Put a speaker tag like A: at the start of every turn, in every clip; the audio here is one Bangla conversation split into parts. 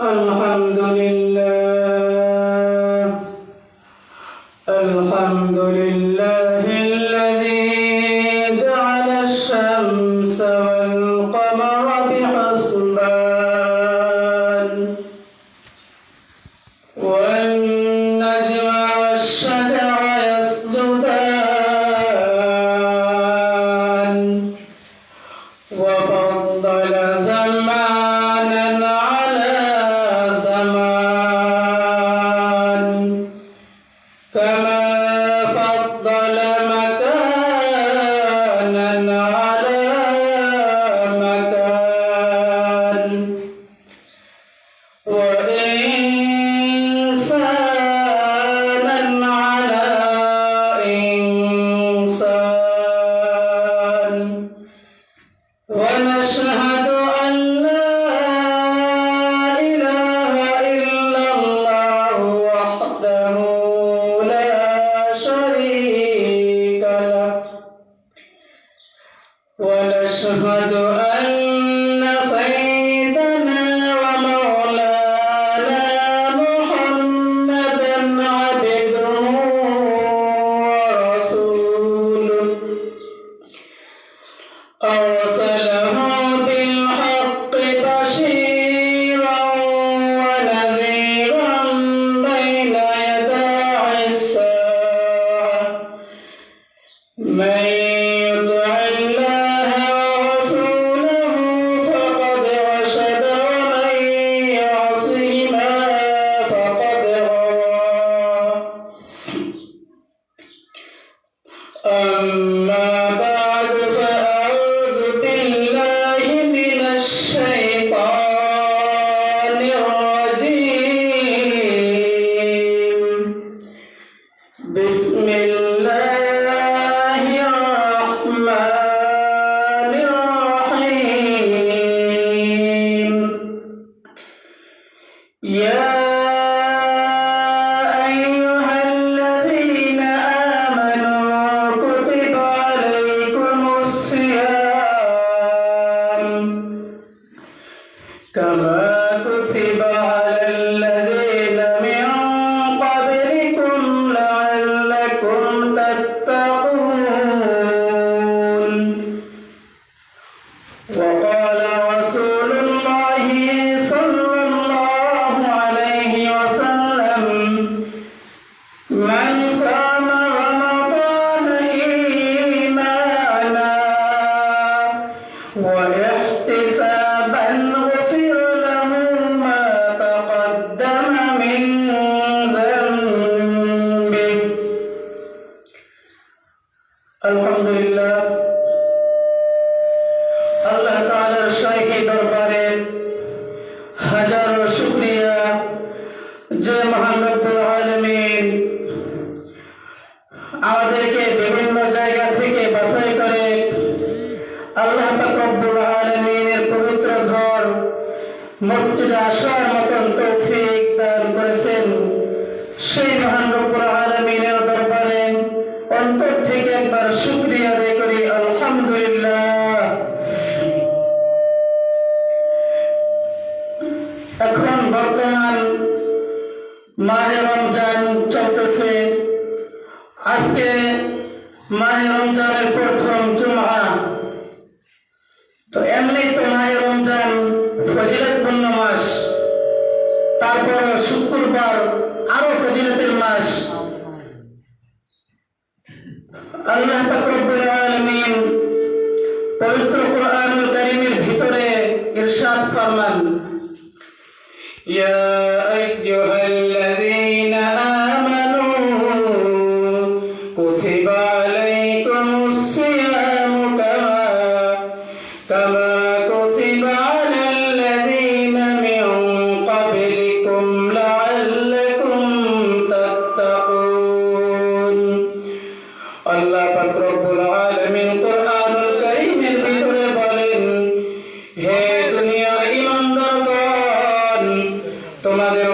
A: الحمد لله. الحمد لله. Salam. وأشهد أن সেই মহান রব্বুল দরবারে অন্তর থেকে একবার শুকরিয়া আদায় করি, আলহামদুলিল্লাহ। এখন বর্তমান মাহে রমজান চলতেছে। আজকে মাহে রমজানের পর Yeah. তোমাদের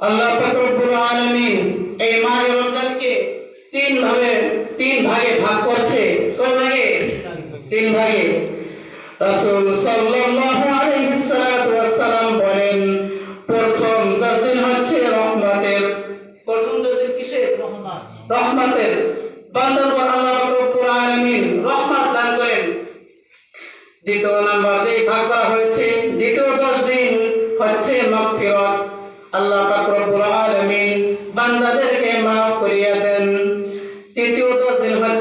A: আল্লাহ পাক রব্বুল আলামিন এই মাহে রমজানকে তিন ভাবে তিন ভাগে ভাগ করছে। কয় ভাগে? তিন ভাগে। রাসূল সাল্লাল্লাহু আলাইহি সাল্লাতু ওয়াসসালাম বলেন প্রথম দশ দিন হচ্ছে রহমতের। প্রথম দশ দিন কিসের? রহমতের। বান্দার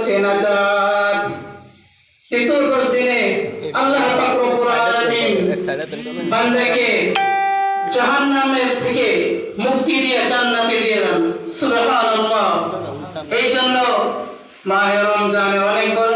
A: দিন হচ্ছে নাজাত তৃতীয় দশ দিনে আল্লাহ পাক রব্বুল আলামিন বান্দাকে জাহান্নামের থেকে মুক্তি দিয়ে জান্নাতে দিয়ে দেন সুবহানাল্লাহ। এই জন্য মাহে রমজানে অনেক বড়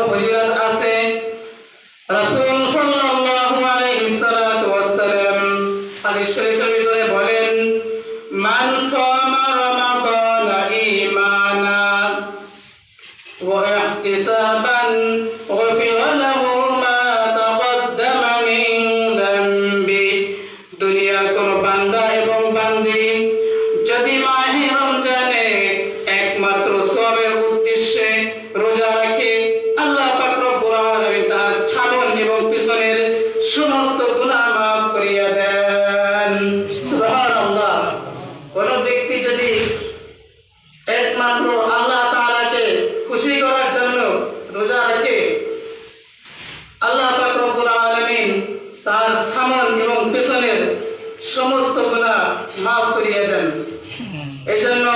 A: জন্য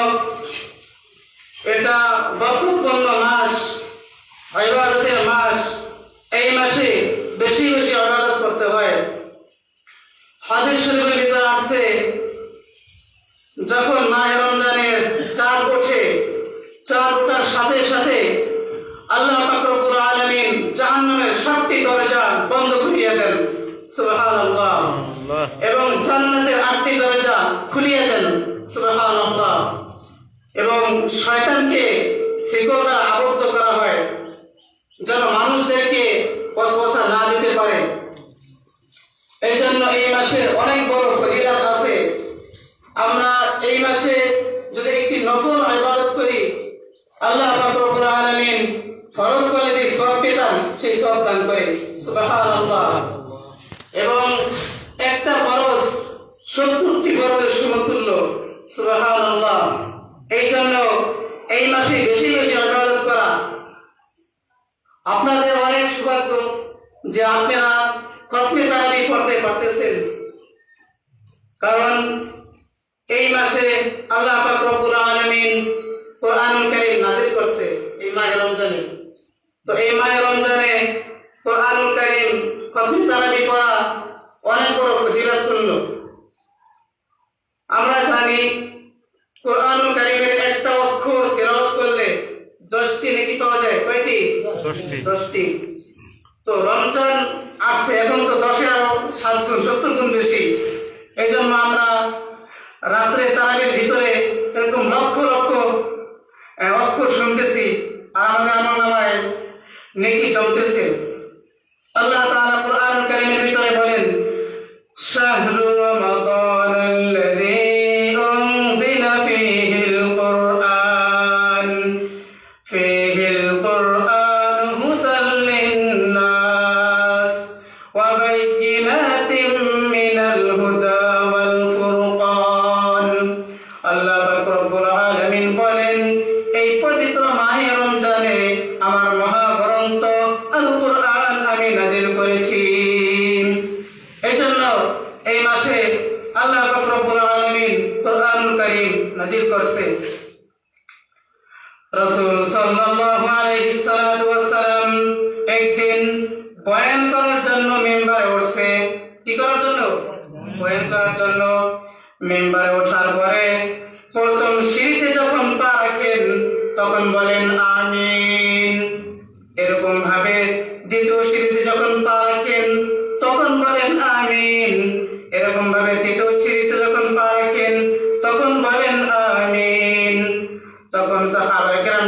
A: এটা বরকতপূর্ণ মাস ইবাদতের মাস। এই মাসে বেশি বেশি ইবাদত করতে হয়। হাদিস শরীফের ভিতরে আছে যখন মাহে রমজানের চাঁদ ওঠে চাঁদ ওঠার সাথে সাথে আল্লাহ পাক রব্বুল আলামিন জাহান্নামের সবটি দরজা বন্ধ করিয়ে দেন। সুবহানাল্লাহ এবং জান্নাতের আটটি দরজা খুলিয়ে দেন সুবহানাল্লাহ এবং শয়তানকে শিকল আবদ্ধ করা হয়, যেন মানুষদেরকে পশপশা না দিতে পারে। এই জন্য এই মাসের অনেক বড় ফজিলাত আছে। আমরা এই মাসে যদি একটি নতুন ইবাদত করি, আল্লাহ পাক রব্বুল আলামিন ফরজ করে যে সওয়াব পেতাম সেই সওয়াব দান করে সুবহানাল্লাহ এবং একটা ফরজ সত্তরটি ফরজের সমতুল্য সুবহানাল্লাহ এই জন্য এই মাসে বেশি বেশি ইবাদত করা আপনাদের অনেক সৌভাগ্য যে আপনারা খতমে তারাবি পড়তে পারতেছেন কারণ এই মাসে আল্লাহ পাক রব্বুল আলামিন কোরআনুল কারীম নাযিল করছে এই মাহে রমজানে। তো এই মাহে রমজানে কোরআনুল কারীম খতমে তারাবি পড়া অনেক বড় ফজিলতপূর্ণ আমরা জানি কোরআনুল কারীমের একটা অক্ষর তেলাওয়াত করলে দশটি নেকি পাওয়া যায়? কয়টি?
B: দশটি।
A: দশটি। তো রমজান আসছে, এখন তো দশে আরও সাত গুণ সত্তর গুণ বেশি। এই জন্য আমরা রাত্রে তারাবির ভিতরে এরকম লক্ষ লক্ষ অক্ষর শুনতেছি, আর আমাদের আমার নামায় নেকি চলতেছে। আল্লাহ তাআলা কোরআন কারিমের ভিতরে বলেন, শাহরু decir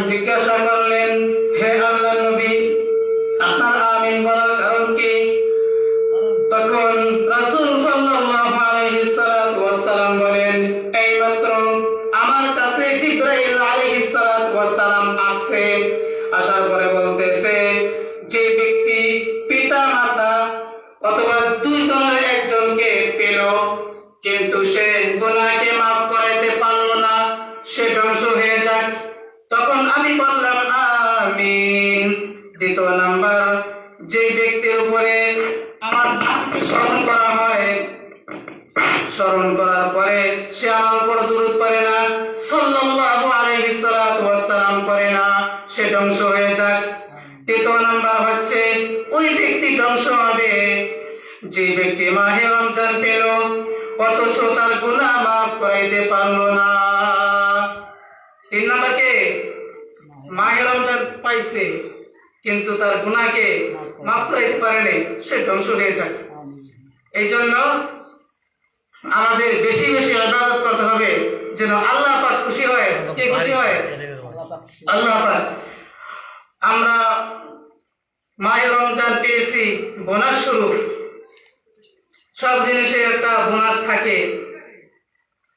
A: জিজ্ঞাসা করলেন দ্বিতীয় নাম্বার, যে ব্যক্তির উপরে আমার নামকে স্মরণ করা হয়, স্মরণ করার পরে সে আমার উপর দূরত করে না, সাল্লাল্লাহু আলাইহি সাল্লাতু ওয়াসসালাম করে না, সে ধ্বংস হয়ে যাক। তৃতীয় নাম্বার হচ্ছে, ওই ব্যক্তি ধ্বংস হবে। যে ব্যক্তি মাহে রমজান পেল, অথচ তার গুনাহ মাফ করাইতে পারল না। তিন নাম্বার কে? মাহে রমজান পাইছে। কিন্তু তার গুণাকে মাফ করাইতে পারেনি সে ধ্বংস হয়ে যায়। এই জন্য আমাদের বেশি বেশি ইবাদত করতে হবে, যেন আল্লাহ পাক খুশি হয়, কে খুশি হয়? আল্লাহ পাক। আমরা মাহে রমজান পেয়েছি, বোনাস স্বরূপ। সব জিনিসের একটা বোনাস থাকে।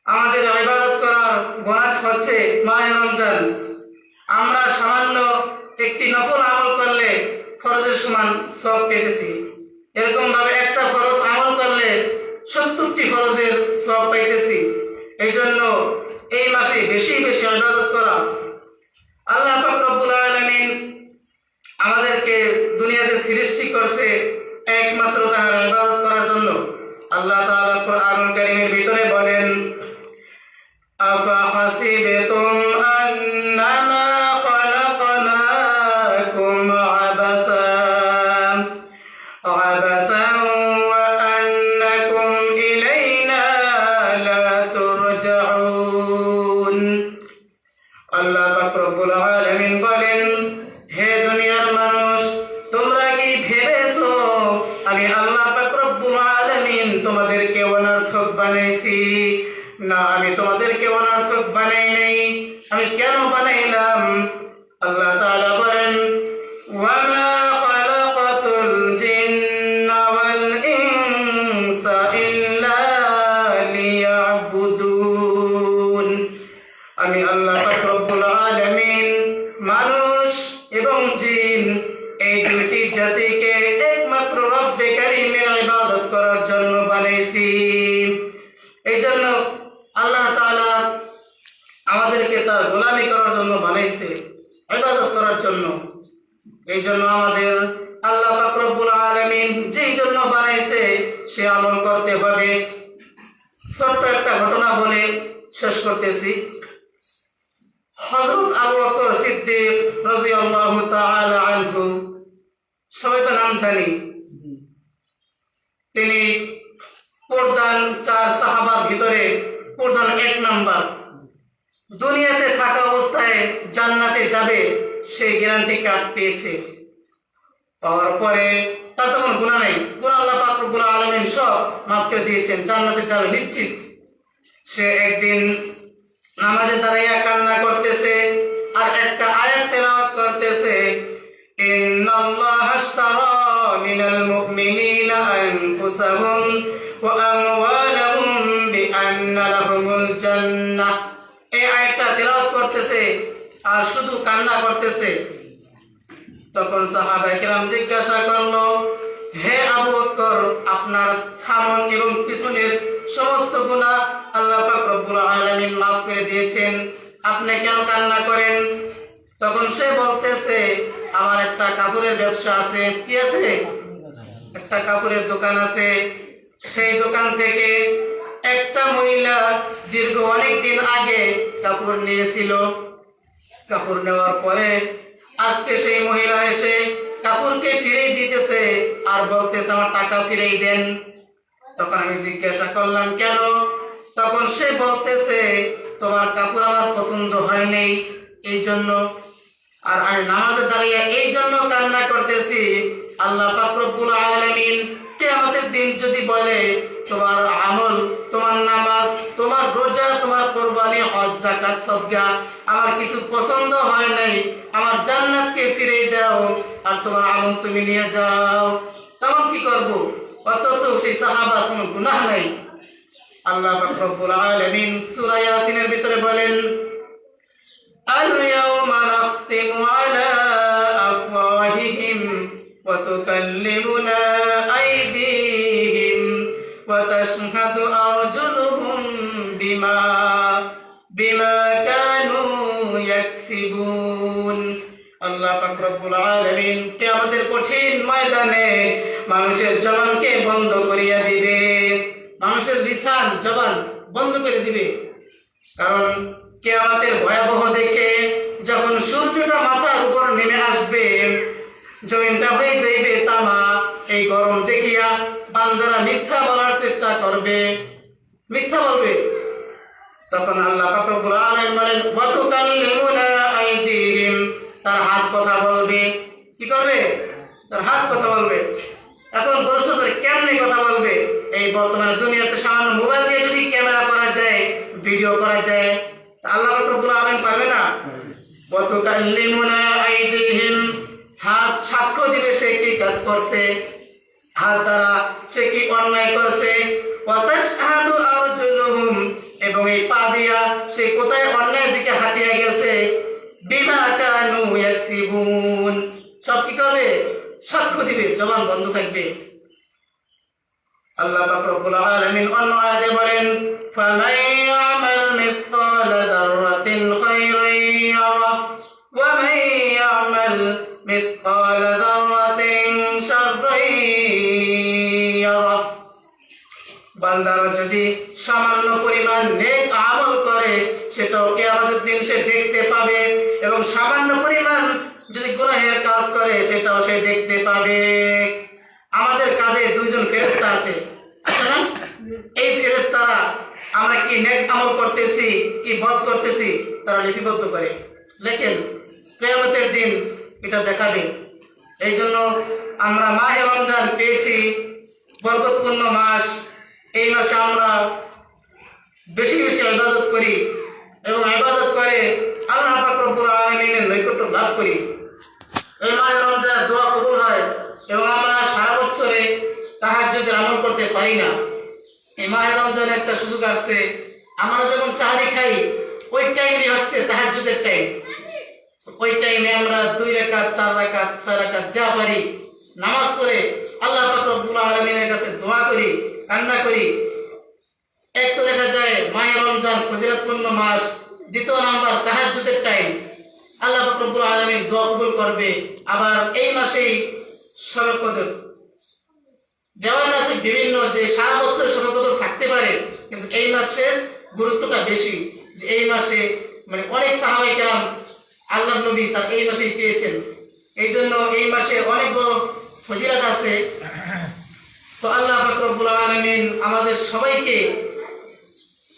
A: আমাদের ইবাদত করার বোনাস হচ্ছে মাহে রমজান। আমরা সামান্য একটি নফল আমল করলে ফরজের সমান সব পেয়েছি এরকম ভাবে একটা ফরজ আমল করলে সত্তরটি ফরজের সব পাইতেছি। এই জন্য এই মাসে বেশি বেশি ইবাদত করা। আল্লাহ রব্বুল আলামিন আমাদেরকে দুনিয়াতে সৃষ্টি করছে একমাত্র তাহার ইবাদত করার জন্য। আল্লাহ তালা কোরআন কারীমের ভিতরে বলেন, আফা হাসি হাসিবাতুম এই জন্য আল্লাহ তাআলা আমাদেরকে তার গোলামি করার জন্য বানাইছে ইবাদত করার জন্য। এই জন্য আমাদের আল্লাহ পাক রব্বুল আলামিন যেই জন্য বানাইছে সে আমল করতে হবে। ছোট্ট একটা ঘটনা বলে শেষ করতেছি। হযরত আবু বকর সিদ্দিক রাদিয়াল্লাহু তাআলা আনহু সবাই তো নাম জানি। তিনি প্রধান চার সাহাবার ভিতরে প্রধান এক নাম্বার। দুনিয়াতে থাকা অবস্থায় জান্নাতে যাবে, সে গ্যারান্টি কার্ড পেয়েছে। পাওয়ার পরে তার তখন গুণা নাই। গুণা আল্লাহ পাক রব্বুল আলামিন সব মাফ করে দিয়েছেন, জান্নাতে যাবে নিশ্চিত। সে একদিন নামাজে দাঁড়াইয়া কান্না করতেছে, আর একটা আয়াত তেলাওয়াত করতেছে, ইন্নাল্লাহা আশতারা মিনাল মুমিনিনা আনফুসাহুম আপনার সামন এবং পিছনের সমস্ত গুনাহ আল্লাহ পাক রব্বুল করে দিয়েছেন। আপনি কেন কান্না করেন? তখন সে বলতেছে, আমার একটা কাপড়ের ব্যবসা আছে। কি আছে? একটা কাপড়ের দোকান আছে। সেই দোকান থেকে একটা মহিলা দীর্ঘ অনেক দিন আগে কাপড় নিয়েছিল। কাপড় নেওয়ার পরে আজকে সেই মহিলা এসে কাপড়কে ফিরেই দিতেছে আর বলতেছে, আমার টাকা ফিরেই দেন। তখন আমি জিজ্ঞাসা করলাম, কেন? তখন সে বলতেছে, তোমার কাপড় আমার পছন্দ হয় নাই এই জন্য আর আমি নামাজে দাঁড়িয়ে এই জন্য কান্না করতেছি। আল্লাহ রব্বুল আলামিন কিয়ামতের দিন যদি বলে, তোমার আমল, তোমার নামাজ, তোমার রোজা, তোমার কোরবানি, হজ, যাকাত, সদকা, আমার কিছু পছন্দ হয় নাই, আমার জান্নাতকে ফিরে দাও আর তোমার আমল তুমি নিয়ে যাও। তখন কি করব? অথচ সেই সাহাবা কোনো গুনাহ নাই। আল্লাহ রব্বুল আলামিন সূরা ভিতরে বলেন আল وتكلمنا أيديهم وتشهد أرجلهم بما بما كانوا يكسبون আল্লাহ পাক রব্বুল আলামিন কিয়ামতের কঠিন ময়দানে মানুষের জবানকে বন্ধ করিয়া দিবে মানুষের লিসান জবান বন্ধ করে দিবে কারণ কেয়ামতের ভয়াবহ দেখে যখন সূর্যটা মাথার উপর নেমে আসবে জমিনটা হয়ে যাইবে তামা। এই গরম দেখিয়া বান্দারা মিথ্যা বলার চেষ্টা করবে। মিথ্যা বলবে। তখন আল্লাহ পাক রব্বুল আলামিন বলেন তুকাল্লিমুনা তার হাত কথা বলবে। কি করবে? তার হাত কথা বলবে। এখন প্রশ্ন করে কেমনে কথা বলবে? এই বর্তমানে দুনিয়াতে সামান্য মোবাইল দিয়ে যদি ক্যামেরা করা যায় ভিডিও করা যায় আল্লাহ পাক রব্বুল আলামিন পারবে না? ওয়া তুকাল্লিমুনা আইদিহিম। হাত সাক্ষ্য দিবে সে কি কাজ করছে? হাত দ্বারা সে কি অন্যায় করছে? এবং এই পা দিয়া সে কোথায় অন্যায়ের দিকে হাঁটিয়া গেছে? বিমা কানু ইয়াকসিবুন। সব কি করবে? সাক্ষ্য দিবে, জবান বন্ধ থাকবে। আল্লাহ পাক রব্বুল আলামিন অন্য আয়াতে বলেন ফামান ইয়ামাল মিসকালা যাররাতিন যাররাতিন শাররান ইয়ারা বান্দারা যদি সামান্য পরিমাণ নেক আমল করে, সেটাও কিয়ামতের দিন সে দেখতে পাবে। এবং সামান্য পরিমাণ যদি গুনাহের কাজ করে, সেটাও সে দেখতে পাবে। আমাদের কাঁধে দুইজন ফেরেশতা আছে। এই ফেরেশতারা, আমরা কি নেক আমল করতেছি, কি বদ করতেছি, তারা লিপিবদ্ধ করে। লেখেন কিয়ামতের দিন এটা দেখাবে। এই জন্য আমরা মাহে রমজান পেয়েছি, বরকতপূর্ণ মাস। এই মাসে আমরা বেশি বেশি ইবাদত করি এবং ইবাদত করে আল্লাহ পাক রব্বুল আলামিনের নৈকট্য লাভ করি। এই মাসে রমজানের দোয়া কবুল হয় এবং আমরা সারা বছরে তাহার তাহাজ্জুদের আমল করতে পারি না। এই মাহে রমজানের একটা সুযোগ আসছে আমরা যখন চাহারি খাই, ওই টাইমই হচ্ছে তাহাজ্জুদের টাইম ওই টাইমে আমরা দুই রাকাত চার রাকাত ছয় রাকাত যা পারি নামাজ পড়ে আল্লাহ আলামিনের কাছে দোয়া করি, কান্না করি। এক তো দেখা যায়, মাহে রমজান ফজিলতপূর্ণ মাস, দ্বিতীয় নাম্বার তাহাজ্জুদের টাইম আল্লাহ রব্বুল আলামিন দোয়া কবুল করবে। আবার এই মাসেই শবে কদর দেওয়ার আছে বিভিন্ন যে সারা বছর শবে থাকতে পারে, কিন্তু এই মাসের গুরুত্বটা বেশি। যে এই মাসে মানে অনেক সাহাবাই কেরাম আল্লাহ নবী তার এই মাসেই পেয়েছেন এই জন্য এই মাসে অনেক বড় ফজিরাত আছে। তো আল্লাহ ফাকরবুল আলমিন আমাদের সবাইকে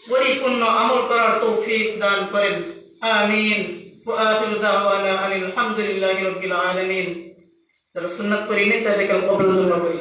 A: পরিপূর্ণ আমল করার তৌফিক দান করেন। আমিন। আলহামদুলিল্লাহ রবিল আলমিন। যারা সুন্নাত করিনি তাদেরকে কবল করি